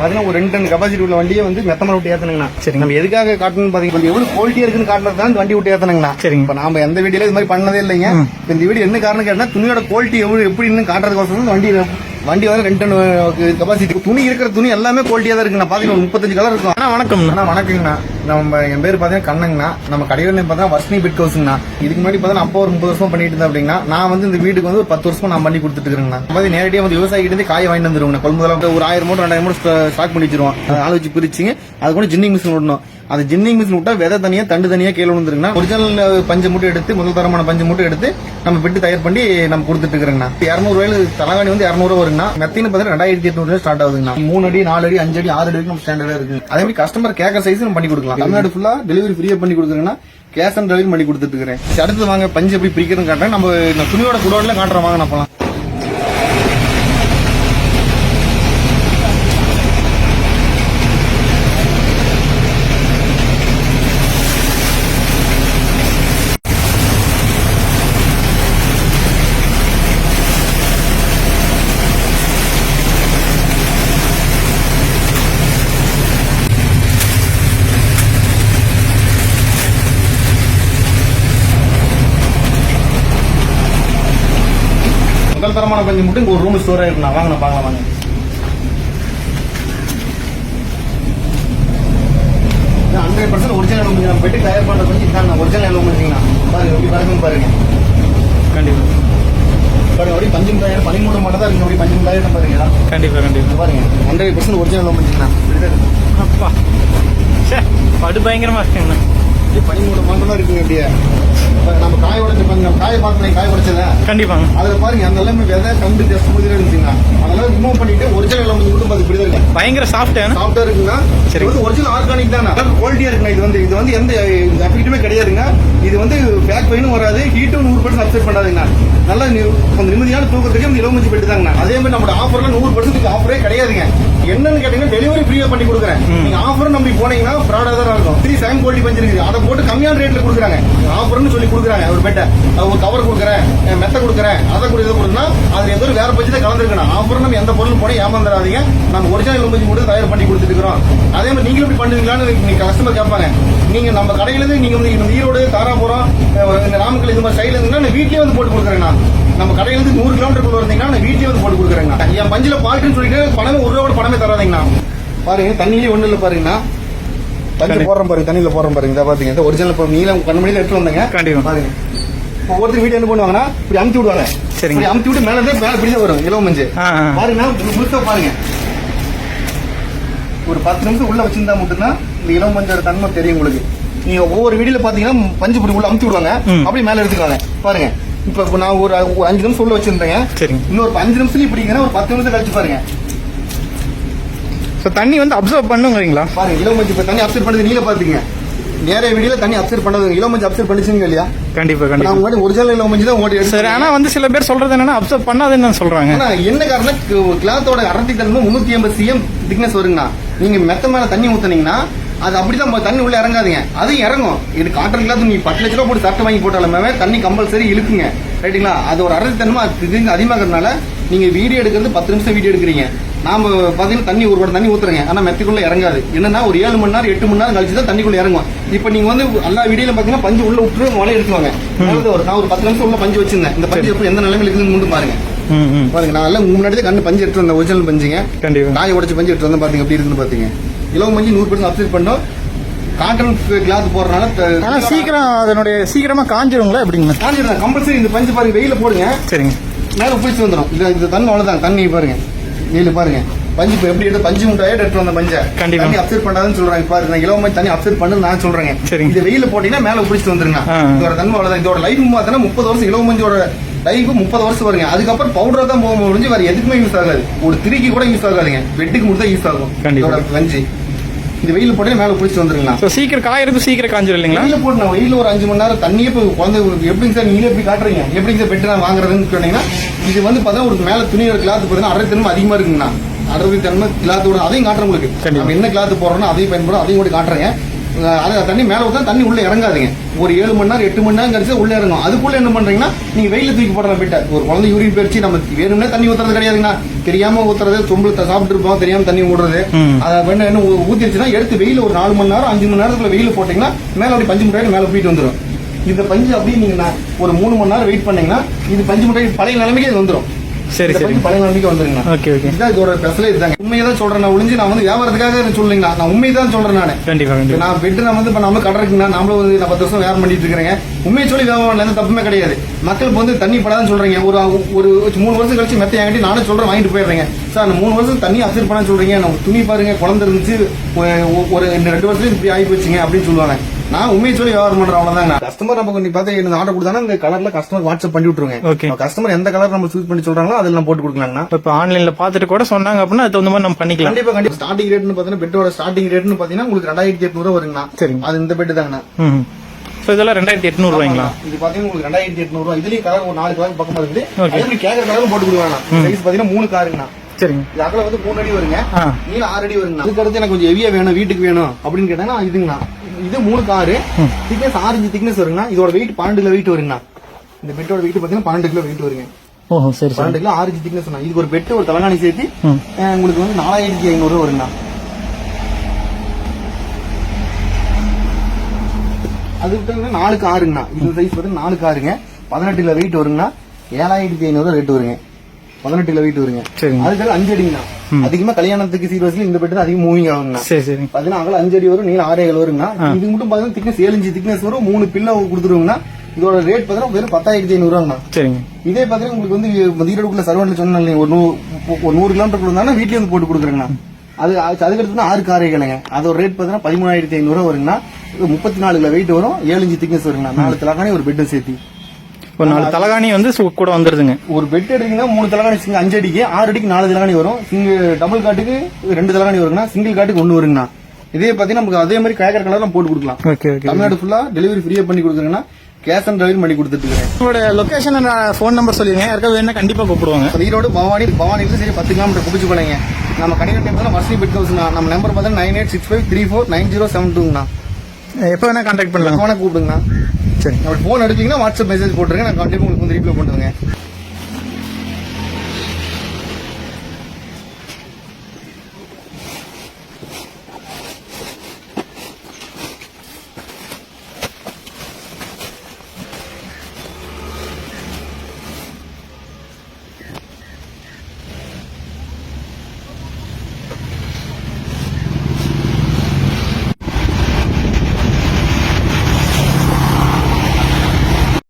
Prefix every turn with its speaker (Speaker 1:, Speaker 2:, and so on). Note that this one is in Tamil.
Speaker 1: பாத்தீங்கன்னா ஒரு ரெண்டு டன் கெபாசிட்டி உள்ள வண்டியை வந்து மெத்தமலை விட்டு ஏத்தணுங்கண்ணா
Speaker 2: சரிங்க.
Speaker 1: நம்ம எதுக்காக காட்டணும்னு பாத்தீங்கன்னா இப்ப எவ்வளவு குவாலிட்டியா இருக்குன்னு காட்டுறது தான் வண்டி விட்டு ஏத்தணுங்கண்ணா
Speaker 2: சரிங்க.
Speaker 1: இப்ப நாம எந்த வீடியோல இது மாதிரி பண்ணதே இல்லைங்க. இந்த வீடியோ என்ன காரணம் கேட்டா துணியோட குவாலிட்டி எவ்வளவு எப்படின்னு காட்டுறதுக்கோசரம் வண்டி வண்டி வந்து ரெண்டு டன் கெபாசிட்டி துணி இருக்கிற துணி எல்லாமே குவாலிட்டியா தான் இருக்குண்ணா பாத்தீங்கன்னா ஒரு முப்பத்தஞ்சு கலர் இருக்கும்.
Speaker 2: அண்ணா வணக்கம்ண்ணா
Speaker 1: அண்ணா வணக்கங்கண்ணா. நம்ம என் பேர் பார்த்தீங்கன்னா கண்ணங்கண்ணா. நம்ம கடையில் பார்த்தா வர்ஷினி பிட் ஹவுஸ்ங்கண்ணா இதுக்கு முன்னாடி பார்த்தா அப்போ ஒரு முப்பது வருஷம் பண்ணிட்டு இருந்தேன் அப்படின்னா நான் வந்து இந்த வீட்டுக்கு வந்து ஒரு பத்து வருஷமா நான் பண்ணி கொடுத்துட்டு இருக்கேங்கண்ணா மாதிரி நேரடியாக வந்து விவசாயிகிட்ட இருந்து காய வாங்கிட்டு வந்துருவோம் கொள்முதலாக ஒரு ஆயிரம் மூட்டை ரெண்டாயிரம் மூட்டை ஸ்டாக் பண்ணி வச்சிருவோம். அதை ஆள் வச்சு பிரிச்சுங்க அது கூட ஜின்னிங் மிஷின் விடணும் அந்த ஜின்னிங் மிஷின் விட்டா விதை தனியா தண்டு தனியா கீழே விழுந்துருங்கண்ணா. ஒரிஜினல் பஞ்சு மூட்டை எடுத்து முதல் தரமான பஞ்சு மூட்டை எடுத்து நம்ம விட்டு தயார் பண்ணி நம்ம கொடுத்துட்டு இருக்கிறோங்கண்ணா. இரநூறு தலகாணி வந்து இரநூறுவா வருங்கண்ணா. மெத்தின்னு பார்த்தீங்கன்னா ரெண்டாயிரத்தி எட்நூறு ஸ்டார்ட் ஆகுதுங்கண்ணா. மூணு அடி நாலு அடி அஞ்சு அடி ஆறு அடி நம்ம ஸ்டாண்டர்டா இருக்கு அதே மாதிரி கஸ்டமர் கேட்கற சைஸ் நம்ம பண்ணி கொடுக்கலாம். தமிழ்நாடு ஃபுல்லா டெலிவரி ஃப்ரீயா பண்ணி கொடுத்துருங்கன்னா கேஷ் ஆன் டெலிவரி பண்ணி கொடுத்துட்டு இருக்கிறேன். அடுத்து வாங்க பஞ்சு எப்படி பிரிக்கிறது காட்டுறேன். நம்ம துணியோட குடோன்ல காட்டுறோம் வாங்க நான் போலாம். தரமான பஞ்சு மட்டும் இங்க ஒரு ரூம் ஸ்டோர் வாங்க நான் பார்க்கலாம் வாங்க. ஹண்ட்ரட் பர்சன்ட் ஒரிஜினல் எலும்பு நம்ம பெட்டு தயார் பண்ற பஞ்சு இதாங்க ஒரிஜினல் எலும்பு பாருங்க எப்படி பாருங்க பாருங்க.
Speaker 2: கண்டிப்பா.
Speaker 1: பாருங்க அப்படியே பஞ்சு தயார் பனிமூணு மட்டும் தான் இருக்கு. அப்படி பஞ்சு தயார் பாருங்க.
Speaker 2: கண்டிப்பா கண்டிப்பா.
Speaker 1: இங்க பாருங்க ஹண்ட்ரட் பர்சன்ட் ஒரிஜினல் எலும்பு பஞ்சுங்கண்ணா
Speaker 2: அப்பா. சே படு பயங்கரமா இருக்குங்கண்ணா
Speaker 1: அப்படியே பனிமூணு மட்டும் தான் இருக்குங்க அப்படியே பாருங்க, நம்ம காய உடைச்ச பஞ்சு நம்ம காய பார்த்து காய உடைச்சத
Speaker 2: கண்டிப்பாங்க.
Speaker 1: அதுல பாருங்க அந்த எல்லாமே விதை கண்டு ஜஸ்ட் மாதிரி இருந்துச்சுங்க அதெல்லாம் ரிமூவ் பண்ணிட்டு ஒரிஜினல் எலும்பு மட்டும் பார்த்து இப்படி தான்
Speaker 2: பயங்கர
Speaker 1: சாஃப்டா இருக்குங்க
Speaker 2: சரி.
Speaker 1: வந்து ஒரிஜினல் ஆர்கானிக் தான்? குவாலிட்டியா இருக்குங்க இது வந்து இது வந்து எந்த எஃபெக்ட்டுமே கிடையாதுங்க. இது வந்து பேக் பெயினும் வராது ஹீட்டும் நூறு பர்சன்ட் அப்செட் பண்ணாதுங்க. நல்ல கொஞ்சம் நிம்மதியான தூக்கத்துக்கு இந்த இலவமஞ்சி பெட்டு தாங்க. அதே மாதிரி நம்ம ஆஃபர்ல நூறு பர்சன்ட் ஆஃபரே கிடையாதுங்க. என்னன்னு கேட்டீங்கன்னா டெலிவரி ஃப்ரீயா பண்ணி கொடுக்குறேன். நீங்க ஆஃபர் நம்பி போனீங்கன்னா ஃப்ராடா தான் இருக்கும். த்ரீ செவன் குவாலிட்டி பஞ்சு இருக்குது அதை போட்டு கம்மியான ரேட்ல கொடுக்குறாங்க. ஆஃபர்னு சொல்லி கொடுக்குறாங்க ஒரு பெட்டை ஒரு கவர் கொடுக்குறேன் மெத்த கொடுக்குறேன் அதை கூட இதை கொடுத்தா அது ஏதோ ஒரு வேற பஞ்சு தான் கலந்துருக்கணும். ஆஃபர் நம்ம எந்த பொருளும் போன ஏமாந்துடாதீங்க. நம்ம ஒரிஜினல் பஞ்சு மட்டும் தயார் பண்ணி கொடுத்துட்டு இருக்கிறோம். அதே மாதிரி நீங்களும் இப்படி பண்ணுவீங்களான்னு கஸ்டமர் கேட்பாங்க. நீங்க நம்ம கடையில இருந்து நீங்க வந்து இந்த ஈரோடு தாராபுரம் இந்த நாமக்கல் இது மாதிரி சைடுல இருந்தீங்கன்னா நான் வீட்லயே வந்து போட்டு கொடுக்குறேன் நான். நம்ம கடையில இருந்து நூறு கிலோமீட்டர் இருந்தீங்கன்னா நான் வீட்லயே வந்து போட்டு கொடுக்குறேங்க என் பஞ்சில பால்ட்டுன்னு சொல்லிட்டு பணமே ஒரு ரூபா பணமே தராதீங்கண்ணா பாருங்க தண்ணியிலே ஒண்ணு இல்ல பாருங்கண்ணா.
Speaker 2: கண்டி-
Speaker 1: போடுறோம் பாருங்க தண்ணியில போடுறோம் பாருங்க. இதை பாத்தீங்க ஒரிஜினல் நீளம் கண்ணு மணியில எடுத்து வந்தேங்க. பாருங்க. இப்போ ஒருத்தர் வீடியோ என்ன பண்ணுவாங்கன்னா இப்படி அமுத்தி விடுவாங்க.
Speaker 2: சரிங்க.
Speaker 1: இப்படி அமுத்தி விட்டு மேல மேல தான் வரும் இலவ மஞ்சு.
Speaker 2: ஆ, ஆ.
Speaker 1: பாருங்க முழுக்க பாருங்க. ஒரு பத்து நிமிஷம் உள்ள வச்சிருந்தா மட்டும்தான் இந்த இளம் மஞ்சோட தன்மை தெரியும் உங்களுக்கு. நீங்க ஒவ்வொரு வீடியோல பாத்தீங்கன்னா பஞ்சு இப்படி உள்ள அமுத்தி விடுவாங்க. அப்படி மேல எடுத்துக்குவாங்க. பாருங்க. இப்ப நான் ஒரு அஞ்சு நிமிஷம் உள்ள வச்சிருந்தேங்க. இன்னொரு அஞ்சு நிமிஷத்துல இப்படிங்கன்னா ஒரு பத்து நிமிஷம் கழிச்சு பாருங்க.
Speaker 2: ஸோ தண்ணி வந்து அப்சர்வ் பண்ணுங்கிறீங்களா?
Speaker 1: பாருங்க இளம் மஞ்சு இப்ப தண்ணி அப்சர்வ் பண்ணது நீங்க பாத்தீங்க நேர வீடியோல தண்ணி அப்சர்வ் பண்ணது இளம் மஞ்சு அப்சர்வ் பண்ணிச்சுங்க இல்லையா?
Speaker 2: கண்டிப்பா
Speaker 1: நான்
Speaker 2: கண்டிப்பா
Speaker 1: முன்னாடி ஒரிஜினல் இளம் மஞ்சு தான் ஓடி எடுத்து
Speaker 2: சரி ஆனா வந்து சில பேர் சொல்றது என்னன்னா அப்சர்வ் பண்ணாதுன்னு சொல்றாங்க.
Speaker 1: ஆனா என்ன காரணம் கிளாத்தோட அடர்த்தி தன்மை முன்னூத்தி எண்பது சிஎம் திக்னஸ் வருங்கண்ணா. நீங்க மெத்த மேல தண்ணி ஊத்துனீங்கன்னா அது அப்படிதான் தண்ணி உள்ள இறங்காதீங்க. அதுவும் இறங்கும். இது காட்டன் கிளாத் நீ பத்து லட்ச ரூபா போட்டு சட்டை வாங்கி போட்டாலுமே தண்ணி கம்பல்சரி இழுக்குங்க. ரைட்டுங்களா அது ஒரு அடர்த்தி தன்மை அது அதிகமாகிறதுனால நீங்க வீடியோ எடுக்கிறது பத்து நிமிஷம் வீடியோ எடுக்கிறீங்க. நாம பாத்தீங்கன்னா தண்ணி ஒரு குடம் தண்ணி ஊத்துறங்க. ஆனா மெத்துக்குள்ள இறங்காது. என்னன்னா ஒரு ஏழு மணி நேரம் எட்டு மணி நேரம் கழிச்சு தான் தண்ணிக்குள்ள இறங்கும். இப்போ நீங்க வந்து எல்லா வீடியோல பாத்தீங்கன்னா பஞ்சு உள்ள விட்டு மழை எடுத்துவாங்க. ஒரு நான் ஒரு பத்து நிமிஷம் உள்ள பஞ்சு வச்சிருந்தேன். இந்த பஞ்சு எப்போ எந்த நிலைமையில இருக்குதுன்னு மட்டும் பாருங்க. பாருங்க நான் எல்லாம் முன்னாடி கண்ணு பஞ்சு எடுத்து வந்தேன். ஒரிஜினல் பஞ்சுங்க. காய உடைச்சு பஞ்சு எடுத்து வந்தேன். பாத்தீங்க எப்படி இருக்குன்னு பாத்தீங்க. இலவ மஞ்சு நூறு பர்சன்ட் அப்செட் பண்ணோம். காட்டன் கிளாத் போடுறதுனால
Speaker 2: ஆனா சீக்கிரம் அதனுடைய சீக்கிரமா காஞ்சிருங்களா எப்படிங்க?
Speaker 1: காஞ்சிடும் கம்பல்சரி இந்த பஞ்சு பாருங்க வெயில போடுங்க.
Speaker 2: சரிங்க.
Speaker 1: மேல பிடிச்சி வந்துடும் இது இந்த தண்ணி அவ்வளவுதான். தண்ணி பாருங்க. வெயில பாருங்க. பஞ்சு இப்ப எப்படி எடுத்து பஞ்சு முட்டாயே எடுத்து வந்த பஞ்சை.
Speaker 2: கண்டிப்பா.
Speaker 1: தண்ணி அப்செட் பண்ணாதுன்னு சொல்றாங்க. பாருங்க நான் இலவ மஞ்சு தண்ணி அப்செட் பண்ணு நான் சொல்றேங்க.
Speaker 2: சரிங்க.
Speaker 1: இது வெயில போட்டீங்கன்னா மேல பிடிச்சிட்டு வந்துருங்க. இதோட தன்மை அவ்வளவுதான். இதோட லைஃப் பார்த்தீங்கன்னா முப்பது வருஷம் இலவ மஞ்சோட லைஃப் முப்பது வருஷம் வருங்க. அதுக்கப்புறம் பவுடர் தான் போக முடிஞ்சு வேற எதுக்குமே யூஸ் ஆகாது. ஒரு திரிக்கு கூட யூஸ் ஆகாதுங்க. பெட்டுக்கு மட்டும் தான் யூஸ் ஆகும். இதோட பஞ்சு. இந்த வெயில போட்டே மேல பிடிச்சிட்டு வந்துருங்களா
Speaker 2: ஸோ சீக்கிரம் காயறது சீக்கிரம் காஞ்சிரும் இல்லைங்களா?
Speaker 1: வெயில போட்டு நான் வெயில ஒரு அஞ்சு மணி நேரம் தண்ணியே இப்போ குழந்தை எப்படிங்க சார் நீங்களே எப்படி காட்டுறீங்க? எப்படிங்க சார் பெட்டு நான் வாங்குறதுன்னு சொன்னீங்கன்னா இது வந்து பார்த்தா ஒரு மேல துணியோட கிளாத் பார்த்தீங்கன்னா அரை தன்மை அதிகமா இருக்குங்கண்ணா. அடர்த்தி தன்மை கிளாத்தோட அதையும் காட்டுறேன் உங்களுக்கு. நம்ம என்ன கிளாத் போடுறோம்னா அதையும் பயன்படும் அதையும் கூட காட்டுறேங்க அஹ் அது தண்ணி மேல ஊத்தா தண்ணி உள்ள இறங்காதுங்க. ஒரு ஏழு மணி நேரம் எட்டு மணி நேரம் கழிச்சு உள்ள இறங்கும். அதுக்குள்ள என்ன பண்றீங்கன்னா நீங்க வெயில தூக்கி போடுற போயிட்ட ஒரு குழந்தை யூரின் போயிடுச்சு நம்ம வேணும்னே தண்ணி ஊத்துறது கிடையாதுங்கண்ணா. தெரியாம ஊத்துறது சொம்பு சாப்பிட்டு இருப்போம் தெரியாம தண்ணி விடுறது. அதை வேணும் என்ன ஊ- ஊத்திருச்சுன்னா எடுத்து வெயில ஒரு நாலு மணி நேரம் அஞ்சு மணி நேரத்துல வெயில போட்டீங்கன்னா மேல அப்படி பஞ்சு முட்டாய் மேல போயிட்டு வந்துடும் இந்த பஞ்சு அப்படியே நீங்க நான் ஒரு மூணு மணி நேரம் வெயிட் பண்ணீங்கன்னா இது பஞ்சு முட்டாய் பழைய நிலைமைக்கு இது வந்துடும்
Speaker 2: சரி சரி.
Speaker 1: பழைய நிலைமைக்கு வந்துருங்க
Speaker 2: ஓகே ஓகே.
Speaker 1: இதுதான் இதோட ஸ்பெஷலே இதுதாங்க. உண்மையை தான் சொல்றேன் நான் ஒளிஞ்சு நான் வந்து வியாபாரத்துக்காக சொல்லுங்களா நான் உண்மையை தான் சொல்றேன் நானு.
Speaker 2: கண்டிப்பா கண்டிப்பா.
Speaker 1: நான் பெட்டு நான் வந்து இப்ப நம்ம கடை இருக்குன்னா நம்மளும் வந்து நான் பத்து வருஷம் வியாபாரம் பண்ணிட்டு இருக்கிறேங்க. உண்மையை சொல்லி வியாபாரம் எந்த தப்புமே கிடையாது. மக்கள் வந்து தண்ணி படாதுன்னு சொல்றீங்க. ஒரு ஒரு மூணு வருஷம் கழிச்சு மெத்த என்கிட்ட நானும் சொல்றேன் வாங்கிட்டு போயிடுறேங்க. சார் அந்த மூணு வருஷம் தண்ணி அப்சர்வ் பண்ண சொல்றீங்க. நம்ம துணி பாருங்க குழந்தை இருந்துச்சு ஒரு ரெண்டு வருஷத்துல இப்படி ஆகி போச்சுங்க அப்படின்னு சொல்லுவாங்க. நான் உண்மையை சொல்லி வியாபாரம் பண்றேன் அவ்வளவுதாங்க கஸ்டமர் நம்ம கொஞ்சம் பார்த்து எனக்கு ஆர்டர் கொடுத்தாங்கன்னா இந்த கலர்ல கஸ்டமர் வாட்ஸ்அப் பண்ணி விட்டுருங்க.
Speaker 2: Okay.
Speaker 1: கஸ்டமர் எந்த கலர் நம்ம சூஸ் பண்ணி சொல்றாங்களோ அதில் நம்ம போட்டு கொடுக்கலாங்கண்ணா.
Speaker 2: இப்ப ஆன்லைன்ல பாத்துட்டு கூட சொன்னாங்க அப்படின்னா அது தகுந்த மாதிரி நம்ம பண்ணிக்கலாம்.
Speaker 1: கண்டிப்பா கண்டிப்பா. ஸ்டார்டிங் ரேட்னு பாத்தீங்கன்னா பெட்டோட ஸ்டார்டிங் ரேட்னு பாத்தீங்கன்னா உங்களுக்கு ரெண்டாயிரத்தி எட்நூறு வருங்கண்ணா.
Speaker 2: சரிங்க.
Speaker 1: அது இந்த பெட் தாங்கண்ணா.
Speaker 2: ம் ஸோ இதெல்லாம் ரெண்டாயிரத்தி எட்நூறு ரூபாய்ங்களா?
Speaker 1: இது பாத்தீங்கன்னா உங்களுக்கு ரெண்டாயிரத்தி எட்நூறு ரூபாய் இதுலயும் கலர் ஒரு நாலு கலர் பக்கமா இருக்குது.
Speaker 2: Okay.
Speaker 1: அதே மாதிரி கேக்கர் கலரும் போட்டு கொடுக்கலாம் சைஸ் பாத்தீங்கன்னா மூணு காருங்கண்ணா
Speaker 2: சரிங்க.
Speaker 1: இது அகல வந்து மூணு அடி வருங்க. நீளம் ஆறு அடி வருங்கண்ணா. இதுக்கு அடுத்து எனக்கு கொஞ்சம் ஹெவியா வேணும் வீட்டுக்கு வேணும் அப்படின்னு கேட்டாங்கன்னா இதுங்கண்ணா. இது மூணு காரு. திக்னஸ் இன்ச்சு திக்னஸ் வருங்கண்ணா. இதோட வெயிட் பன்னெண்டு கிலோ வெயிட் வருங்கண்ணா. இந்த பெட்டோட வெயிட் பாத்தீங்கன்னா பன்னெண்டு கிலோ வெயிட் வருங்க.
Speaker 2: ஓஹோ சரி
Speaker 1: பன்னெண்டு கிலோ இன்ச்சு திக்னஸ் இதுக்கு ஒரு பெட்டு ஒரு தலகாணி சேர்த்து உங்களுக்கு வந்து நாலாயிரத்தி ஐநூறு ரூபா வருங்கண்ணா. அது விட்டாங்கன்னா நாலுக்கு ஆறுங்கண்ணா இது சைஸ் பார்த்தீங்கன்னா நாலுக்கு ஆறுங்க பதினெட்டு கிலோ வெயிட் வருங்கண்ணா. ஏழாயிரத்தி ஐநூறு ரேட் வருங்க. பதினெட்டு கிலோ வெயிட் வருங்க. அதுக்கு அஞ்சு அடிங்கண்ணா. அதிகமா கல்யாணத்துக்கு சீரியஸ்ல இந்த பெட்டு அதிகம் மூவிங் ஆகுங்கண்ணா.
Speaker 2: சரி சரி
Speaker 1: பாத்தீங்கன்னா அகல அஞ்சு அடி வரும் நீளம் ஆறு ஏழு வருங்கண்ணா. இது மட்டும் பாத்தீங்கன்னா திக்னஸ் ஏழு இன்ச்சு திக்னஸ் வரும் மூணு பில்ல கொடுத்துருவோங்கண்ணா. இதோட ரேட் பாத்தீங்கன்னா வெறும் பத்தாயிரத்தி ஐநூறு ரூபாங்கண்ணா
Speaker 2: சரிங்க.
Speaker 1: இதே பாத்தீங்கன்னா உங்களுக்கு வந்து ஈரோடுக்குள்ள சொன்னேன் இல்லைங்க, ஒரு நூ- ஒரு நூறு கிலோமீட்டர் இருந்தாலும் வீட்லயே வந்து போட்டு கொடுக்குறேங்கண்ணா. அது அது- அதுக்கு அடுத்து ஆறு காரைகளுங்க அதோட ரேட் பாத்தீங்கன்னா பதிமூணாயிரத்தி ஐநூறு வருங்கண்ணா. இது முப்பத்தி நாலு கிலோ வெயிட் வரும் ஏழு இன்ச்சு திக்னஸ் வருங்கண்ணா. நாலு தலகாணி ஒரு பெட்டும் சேர்த்து.
Speaker 2: ஒரு நாலு தலகாணி வந்து கூட வந்துருதுங்க.
Speaker 1: ஒரு பெட் எடுத்தீங்கன்னா மூணு தலகாணி சிங்க அஞ்சு அடிக்கு ஆறு அடிக்கு நாலு தலகாணி வரும். சிங்கிள் டபுள் காட்டுக்கு ரெண்டு தலகாணி வருங்கண்ணா. சிங்கிள் காட்டுக்கு ஒன்று வருங்கண்ணா. இதே பாத்தீங்கன்னா நமக்கு அதே மாதிரி கேக்கர் கலர் போட்டு கொடுக்கலாம்.
Speaker 2: ஓகே ஓகே
Speaker 1: தமிழ்நாடு ஃபுல்லா டெலிவரி ஃப்ரீயா பண்ணி கொடுக்குறேங்கன்னா கேஷ் ஆன் டெலிவரி பண்ணி கொடுத்துட்டு இருக்கேன்.
Speaker 2: உங்களோட லொகேஷன் ஃபோன் நம்பர் சொல்லிருங்க யாருக்காவது வேணா கண்டிப்பா கூப்பிடுவாங்க.
Speaker 1: ஈரோடு பவானி பவானில சரி பத்து கிலோமீட்டர் குப்பிச்சு போனீங்க. நம்ம கணித டைம் வர்ஷி பெட் ஹவுஸ் நம்ம நம்பர் பார்த்தா nine eight six five three four nine zero seven டூங்கண்ணா
Speaker 2: எப்போ வேணா கான்டாக்ட் பண்ணலாம்.
Speaker 1: ஃபோனை கூப்பிடுங்கண்ணா.
Speaker 2: சரி.
Speaker 1: அப்படி ஃபோன் எடுத்தீங்கன்னா வாட்ஸ்அப் மெசேஜ் போட்டுருங்க நான் கண்டிப்பாக உங்களுக்கு வந்து ரீப்ளை பண்ணுவேங்க